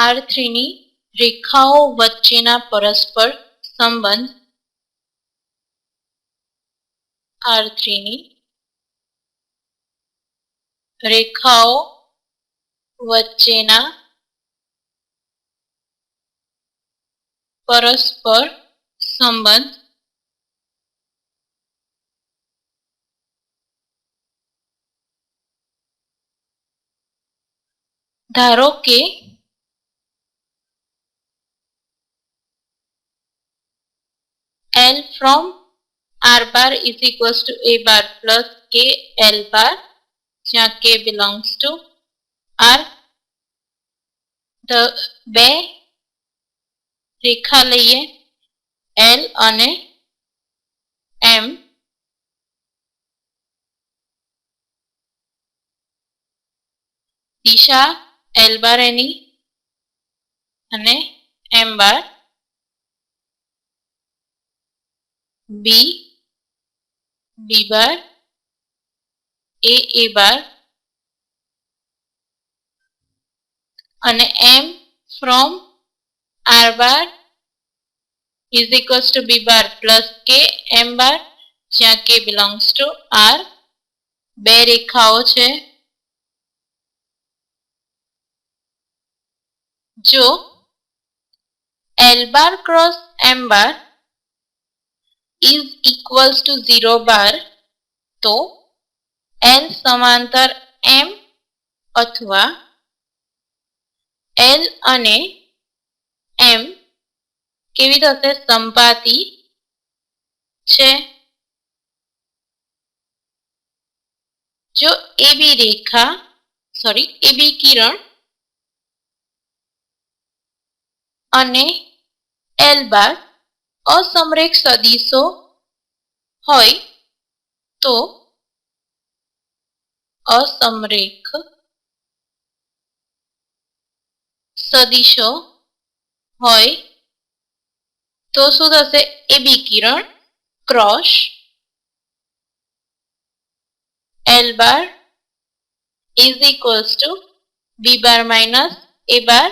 R થ્રીની રેખાઓ વચ્ચેના પરસ્પર સંબંધ આર થ્રીની રેખાઓ વચ્ચેના પરસ્પર સંબંધ ધારો કે L from R bar is equals to A bar plus K L bar જ્યાં K belongs to R the બે રેખા લઈએ L અને M દિશા L બાર એની અને M bar B B bar A A bar અને M from R bar is equals to B bar plus K M બાર જ્યાં k belongs to R બે રેખાઓ છે જો L bar cross M bar is equals to zero bar તો એન સમાંતર એમ અથવા એન અને એમ કેવી થશે સંપાતી છે જો એ બી રેખા સોરી એ બી કિરણ અને એલ બાર અસમરેખ સદીશો હોય તો અસમરેખ સદીશો હોય તો શું થશે એ કિરણ cross L bar is equals to B bar minus A bar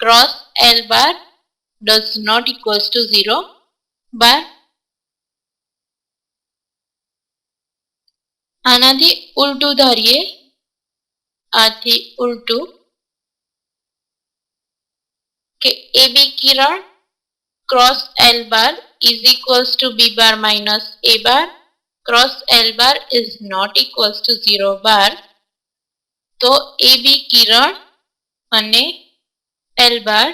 cross L bar does not equals to 0 but આનાથી ઉલટું ધારીએ આથી ઉલટું કે એ બી કિરણ cross L bar is equals to B bar minus A bar cross L bar is not equals to zero bar તો A B કિરણ અને L બાર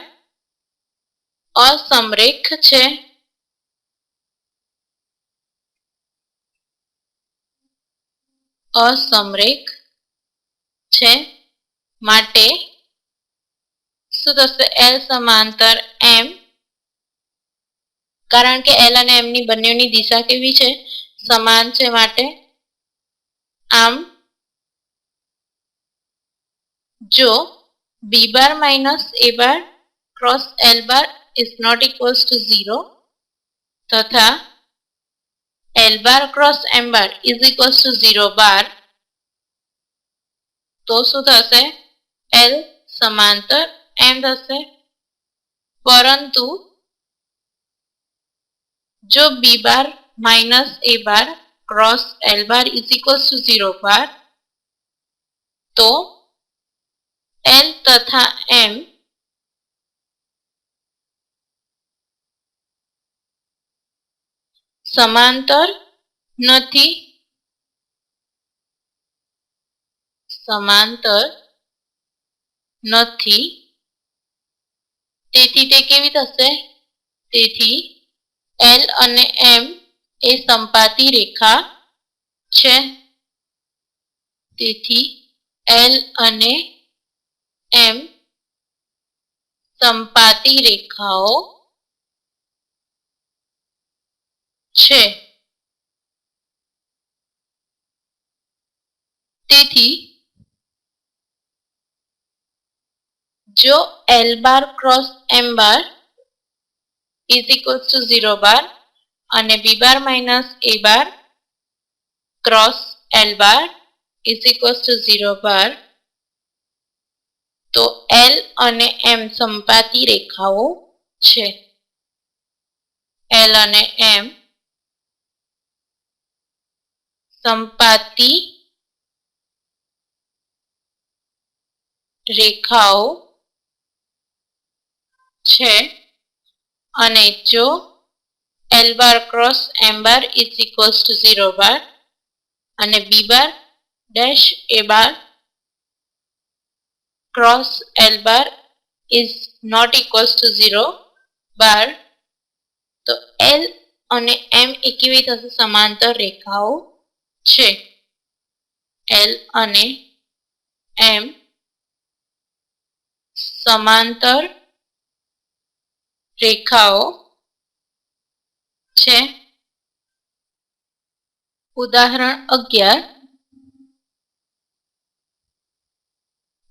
અસમરેખ છે અસમરેખ છે માટે શું થશે એલ સમાંતર એમ કારણ કે એલ અને એમની બંનેની દિશા કેવી છે સમાન છે માટે આમ જો B bar minus A bar cross L bar is not equals to 0 તથા L bar cross M bar is equals to 0 bar તો શું થશે L સમાંતર M થશે પરંતુ જો B bar minus A bar cross L bar is equals to 0 bar તો L તથા સમાંતર નથી સમાંતર નથી તેથી તે કેવી થશે તેથી એલ અને એમ એ સંપાતી રેખા છે તેથી એલ અને એમ સંપાતી રેખાઓ છે તેથી જો L bar cross M bar is equals to zero bar અને B bar minus A bar cross L bar is equals to zero bar તો એલ અને એમ સંપાતી રેખાઓ છે એલ અને એમ સંપાતી રેખાઓ છે અને જો L bar cross M bar is equals to zero bar અને B bar dash A bar cross L bar is not equals to zero bar તો એલ અને એમ એ કેવી સમાંતર રેખાઓ છે એલ અને એમ સમાંતર રેખાઓ છે ઉદાહરણ અગિયાર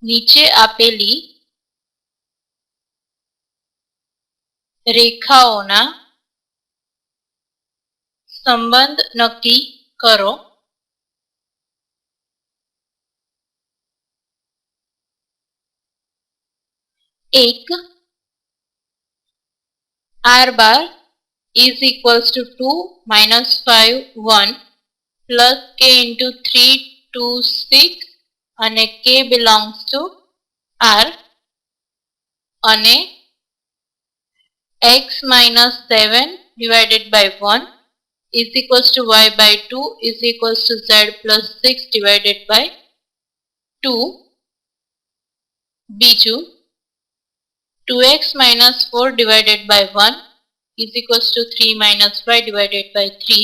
નીચે આપેલી રેખાઓના સંબંધ નક્કી કરો एक r bar is equals to 2 minus 5 1 plus k into 3 2 6 અને k belongs to r અને x minus 7 divided by 1 is equals to y by 2 is equals to z plus 6 divided by 2 બીજું 2x minus 4 divided by 1 is equals to 3 minus y divided by 3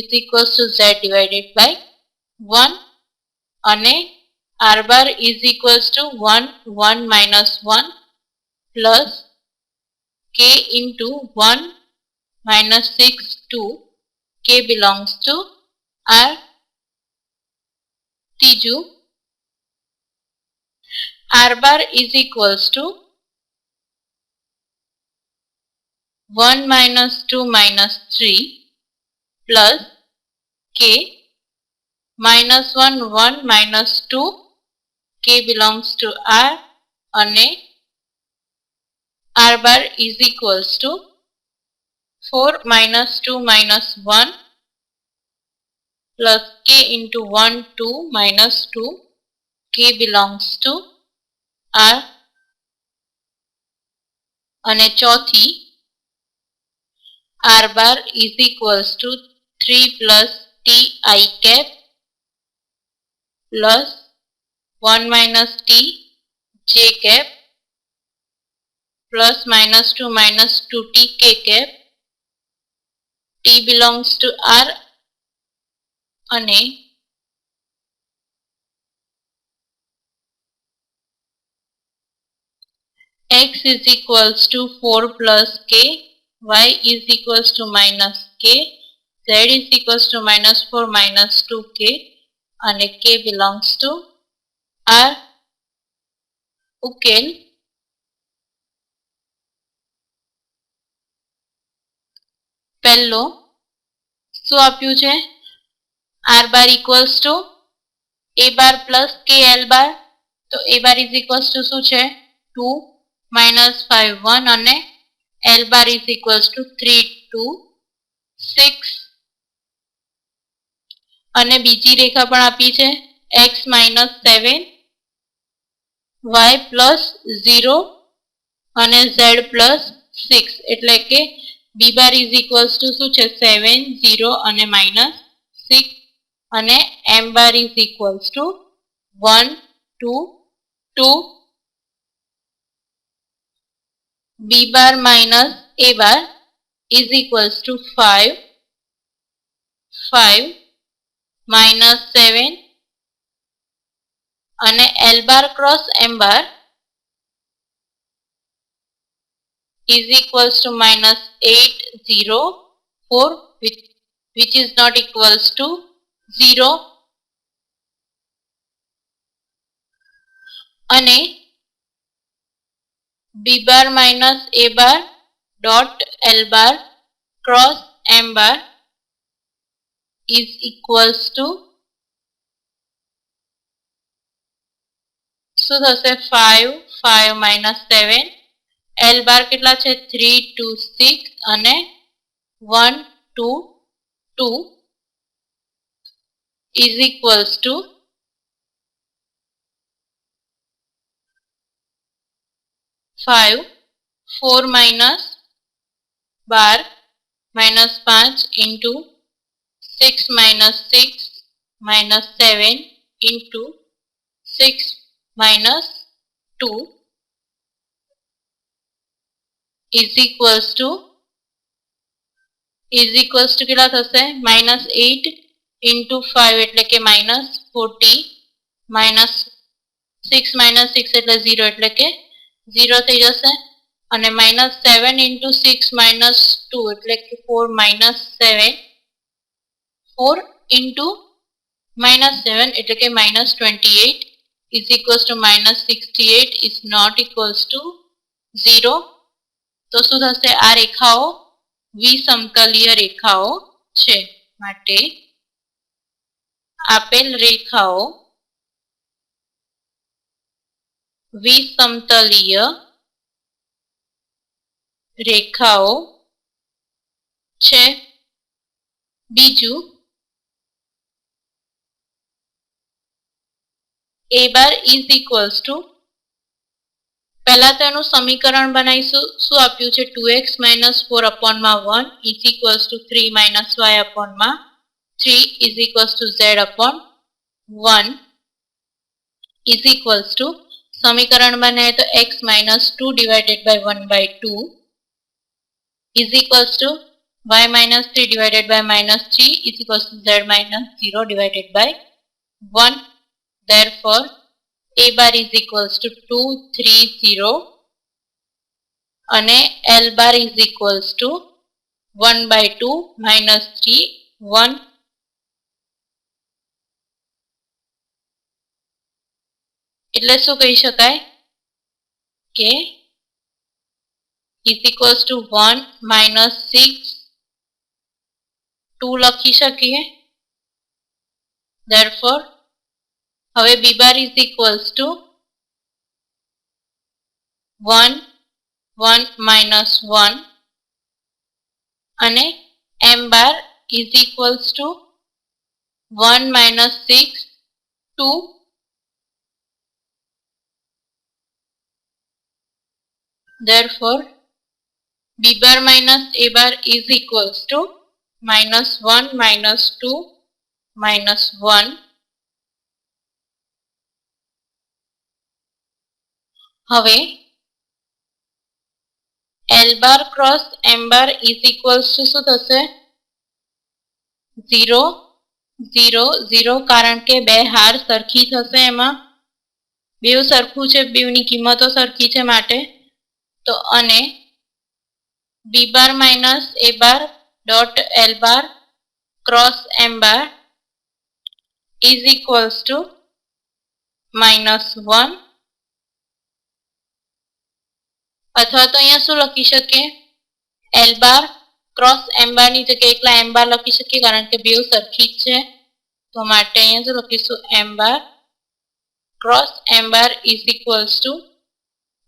is equals to z divided by 1 and r bar is equals to 1 1 minus 1 plus k into 1 minus 6 2 k belongs to r ત્રીજું r bar is equals to 1 minus 2 minus 3 plus k minus 1 1 minus 2 k belongs to r અને r bar is equals to 4 minus 2 minus 1 plus k into 1 2 minus 2 k belongs to r અને ચોથી r bar is equals to 3 plus t i cap plus 1 minus t j cap plus minus 2 minus 2t k cap t belongs to r અને x is equals to 4 plus k y is equals to minus k, z is equals to minus 4 minus 2k અને k belongs to R. ઉકેલ પહેલો શું આપ્યું છે R bar equals to A bar plus K L bar તો A bar is equals to શું છે two minus five one અને L bar is equals to 3 to 6 અને બીજી રેખા પણ આપી છે x minus seven Y plus zero અને ઝેડ પ્લસ સિક્સ એટલે કે B bar is equals to શું છે સેવેન ઝીરો અને માઇનસ સિક્સ અને M bar is equals to one two two b bar minus a bar is equals to 5 5 minus 7 અને l bar cross m bar is equals to minus 8 0 4 which, which is not equals to 0 અને B bar minus A bar dot L bar cross M bar is equals to શું થશે five five minus seven L bar કેટલા છે three two six અને one two two is equals to five four minus bar minus पांच into six minus six minus seven into six minus two is equals to is equals to के minus eight into five eight के minus forty minus six minus six eight zero एट्ले के zero થઈ જશે અને minus seven into six minus two એટલે કે four minus seven four into minus seven એટલે કે minus twenty is is two minus sixty 68 is not equals to zero તો શું થશે આ રેખાઓ વિસમકલીય રેખાઓ છે માટે આપેલ રેખાઓ વિસમતલીય રેખાઓ છે બીજું A bar is equals to પહેલાં તેનું સમીકરણ બનાવીશું શું આપ્યું છે ટુ એક્સ માઇનસ ફોર અપોનમાં one is equals to three minus Y અપોનમાં three is equals to Z upon one is equals to समीकरण बनाए तो x minus two divided by one by two is equals to y minus 3 divided by minus 3 is equals to z minus 0 divided by 1. Therefore, a bar is equals to 2, 3, 0 અને L bar is equals to 1 by 2 minus 3, 1 એટલે શું કહી શકાય કે is equals to one minus six two લખી શકીએ therefore હવે B bar is equals to one one minus one અને M bar is equals to one minus six two Therefore, b bar minus a bar is equals to minus 1 minus 2 minus 1. હવે L bar cross M bar is equals to શું થશે zero zero zero કારણ કે બે હાર સરખી થશે એમાં બેવ સરખું છે બેવની કિંમતો સરખી છે માટે તો અને B bar minus A bar dot L bar cross M bar is equals to minus one અથવા તો અહીંયા શું લખી શકીએ એલ બાર ક્રોસ એમ ની જગ્યાએ એકલા એમ બાર લખી શકીએ કારણ કે બેઉ સરખી જ છે તો માટે અહીંયા શું લખીશું M bar cross M bar is equals to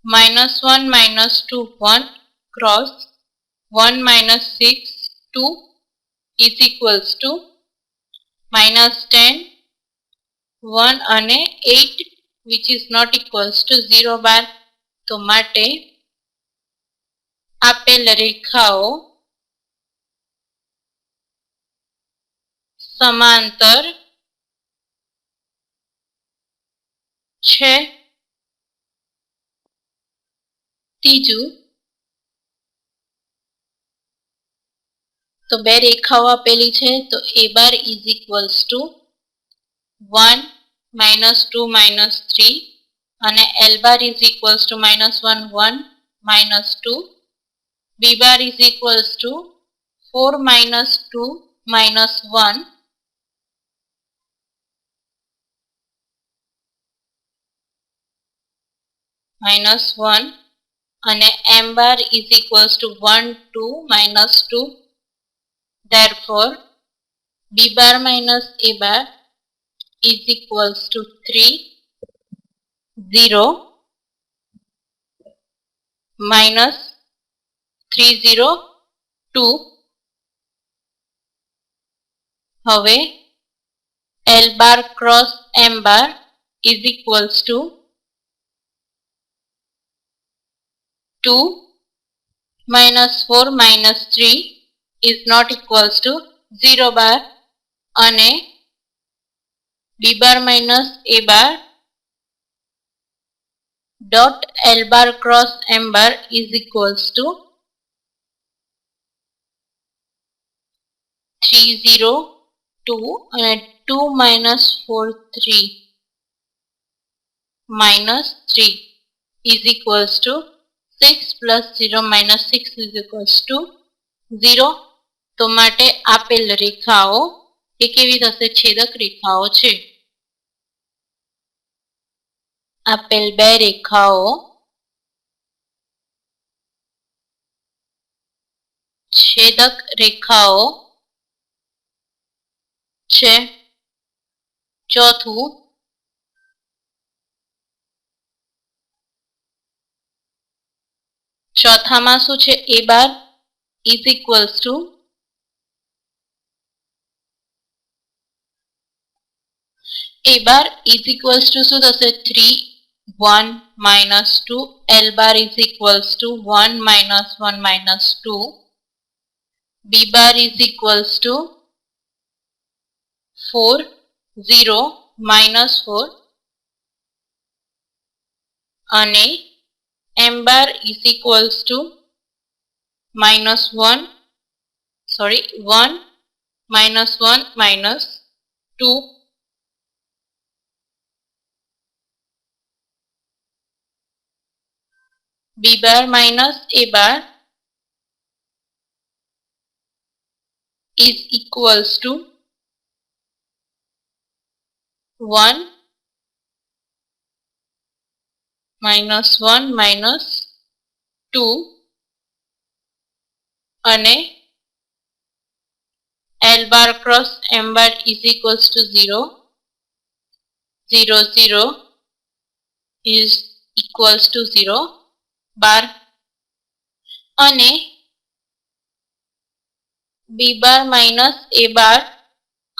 minus 1 minus 2 1 cross 1 minus 6 2 is equals to minus 10 1 અને 8 which is not equals to 0 બાર તો માટે આપેલ રેખાઓ સમાંતર છે ત્રીજું તો બે રેખાઓ આપેલી છે તો A bar is equals to one minus two minus three અને L bar is equals to minus one one minus two B bar is equals to four minus two minus one minus one અને m bar is equals to 1 2 minus 2 therefore b bar minus a bar is equals to 3 0 minus 3 0 2 હવે L bar cross M bar is equals to 2 minus 4 minus 3 is not equals to 0 bar And b bar minus a bar dot L bar cross M bar is equals to 3 0 2 અને 2 minus 4 3 minus 3 is equals to six plus zero minus six is two zero તો માટે આપેલ રેખાઓ એ કેવી થશે છેદક રેખાઓ છે આપેલ બે રેખાઓ છેદક રેખાઓ છે ચોથું ચોથામાં શું છે A bar is equals to A bar is equals to શું થશે three one minus two L bar is equals to one minus one minus two B bar is equals to four zero minus four અને m bar is equals to minus 1 sorry 1 minus 1 minus 2 b bar minus a bar is equals to 1 minus 1 minus 2 અને L bar cross M bar is equals to 0 0 0 is equals to 0 bar અને B bar minus A bar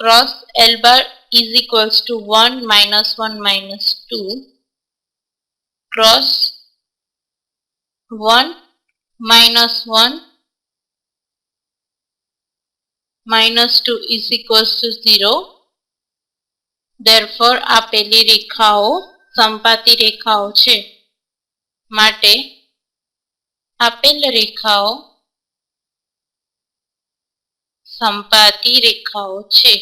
cross L bar is equals to 1 minus 1 minus 2 cross 1 minus 1 minus 2 is equals to 0. Therefore, આ પેલી રેખાઓ સંપાતી રેખાઓ છે માટે આપેલ રેખાઓ સંપાતી રેખાઓ છે